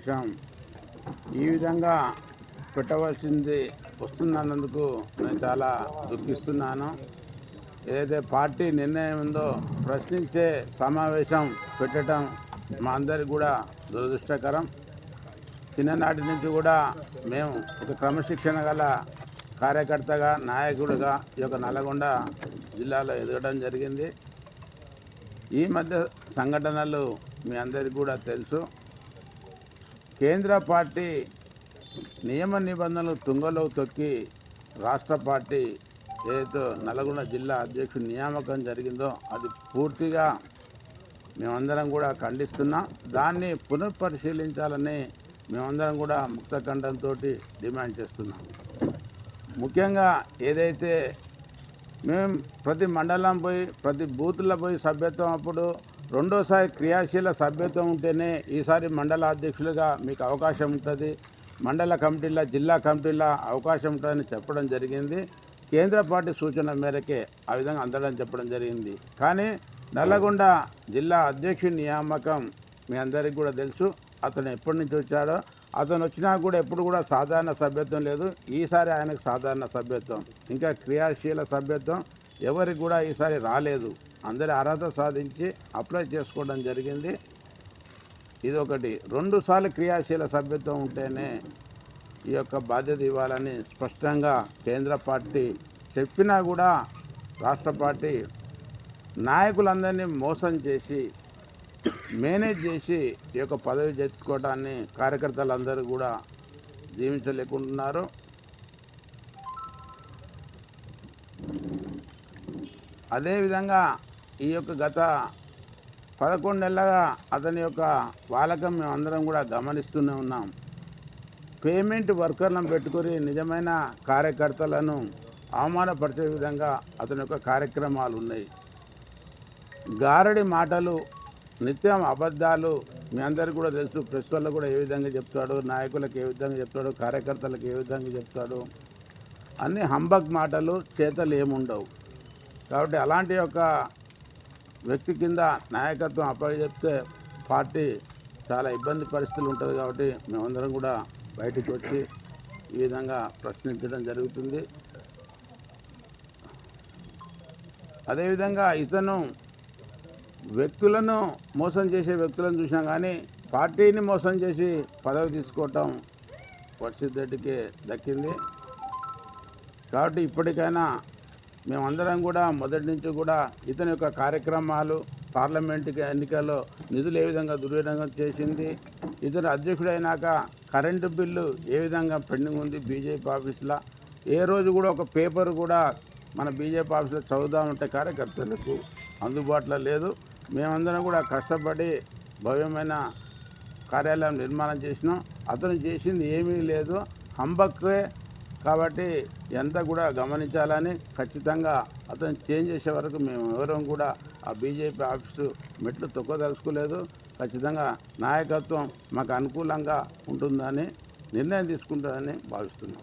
సమావేశం ఈ విధంగా పెట్టవలసింది వస్తున్నందుకు నేను చాలా దుఃఖిస్తున్నాను. ఏదైతే పార్టీ నిర్ణయం ఉందో ప్రశ్నించే సమావేశం పెట్టడం మా అందరికి కూడా దురదృష్టకరం. చిన్ననాటి నుంచి కూడా మేము ఒక క్రమశిక్షణ గల కార్యకర్తగా నాయకుడిగా ఈ యొక్క నల్గొండ జిల్లాలో ఎదగడం జరిగింది. ఈ మధ్య సంఘటనలు మీ అందరికీ కూడా తెలుసు. కేంద్ర పార్టీ నియమ నిబంధనలు తుంగలో తొక్కి రాష్ట్ర పార్టీ ఏదైతే నల్గొండ జిల్లా అధ్యక్షుడి నియామకం జరిగిందో అది పూర్తిగా మేమందరం కూడా ఖండిస్తున్నాం. దాన్ని పునఃపరిశీలించాలని మేమందరం కూడా ముక్త ఖండంతో డిమాండ్ చేస్తున్నాం. ముఖ్యంగా ఏదైతే మేము ప్రతి మండలం పోయి ప్రతి బూత్లో పోయి సభ్యత్వం అప్పుడు రెండోసారి క్రియాశీల సభ్యత్వం ఉంటేనే ఈసారి మండల అధ్యక్షులుగా మీకు అవకాశం ఉంటుంది. మండల కమిటీల జిల్లా కమిటీల అవకాశం ఉంటుందని చెప్పడం జరిగింది. కేంద్ర పార్టీ సూచన మేరకే ఆ విధంగా అందడం చెప్పడం జరిగింది. కానీ నల్లగొండ జిల్లా అధ్యక్షుడి నియామకం మీ అందరికీ కూడా తెలుసు. అతను ఎప్పటి నుంచి వచ్చాడో అతను వచ్చినా కూడా ఎప్పుడు కూడా సాధారణ సభ్యత్వం లేదు. ఈసారి ఆయనకు సాధారణ సభ్యత్వం. ఇంకా క్రియాశీల సభ్యత్వం ఎవరికి కూడా ఈసారి రాలేదు. అందరి అర్హత సాధించి అప్లై చేసుకోవడం జరిగింది. ఇది ఒకటి రెండుసార్లు క్రియాశీల సభ్యత్వం ఉంటేనే ఈ యొక్క బాధ్యత ఇవ్వాలని స్పష్టంగా కేంద్ర పార్టీ చెప్పినా కూడా రాష్ట్ర పార్టీ నాయకులందరినీ మోసం చేసి మేనేజ్ చేసి ఈ యొక్క పదవి తెచ్చుకోవడాన్ని కార్యకర్తలందరూ కూడా జీవించలేకుంటున్నారు. అదేవిధంగా ఈ యొక్క గత పదకొండు నెలలుగా అతని యొక్క వాలకం మేము అందరం కూడా గమనిస్తూనే ఉన్నాం. పేమెంట్ వర్కర్లను పెట్టుకొని నిజమైన కార్యకర్తలను అవమానపరిచే విధంగా అతని యొక్క కార్యక్రమాలు ఉన్నాయి. గారడి మాటలు నిత్యం అబద్ధాలు మీ అందరికీ కూడా తెలుసు. ప్రెస్ వాళ్ళు కూడా ఏ విధంగా చెప్తాడు నాయకులకు ఏ విధంగా చెప్తాడు కార్యకర్తలకు ఏ విధంగా చెప్తాడు. అన్ని హంబక్ మాటలు చేతలు ఏముండవు. కాబట్టి అలాంటి యొక్క వ్యక్తి కింద నాయకత్వం అప్పచెప్తే పార్టీ చాలా ఇబ్బంది పరిస్థితులు ఉంటుంది కాబట్టి మేమందరం కూడా బయటికి వచ్చి ఈ విధంగా ప్రశ్నించడం జరుగుతుంది. అదేవిధంగా ఇతను వ్యక్తులను మోసం చేసే వ్యక్తులను చూసినా కానీ పార్టీని మోసం చేసి పదవి తీసుకోవటం వర్షిత్ రెడ్డికి దక్కింది. కాబట్టి ఇప్పటికైనా మేమందరం కూడా మొదటి నుంచి కూడా ఇతని యొక్క కార్యక్రమాలు పార్లమెంటుకి ఎన్నికల్లో నిధులు ఏ విధంగా దుర్వినియోగం చేసింది ఇతను అధ్యక్షుడైనాక కరెంటు బిల్లు ఏ విధంగా పెండింగ్ ఉంది బీజేపీ ఆఫీస్లో ఏ రోజు కూడా ఒక పేపర్ కూడా మన బీజేపీ ఆఫీస్లో చదువుదామంటే కార్యకర్తలకు అందుబాటులో లేదు. మేమందరం కూడా కష్టపడి భవ్యమైన కార్యాలయం నిర్మాణం చేసినాం. అతను చేసింది ఏమీ లేదు. హంబక్కే కాబట్టి ఎంత కూడా గమనించాలని ఖచ్చితంగా అతను చేంజ్ చేసే వరకు మేము ఎవరం కూడా ఆ బీజేపీ ఆఫీసు మెట్లు తొక్కదలుచుకోలేదు. ఖచ్చితంగా నాయకత్వం మాకు అనుకూలంగా ఉంటుందని నిర్ణయం తీసుకుంటుందని భావిస్తున్నాం.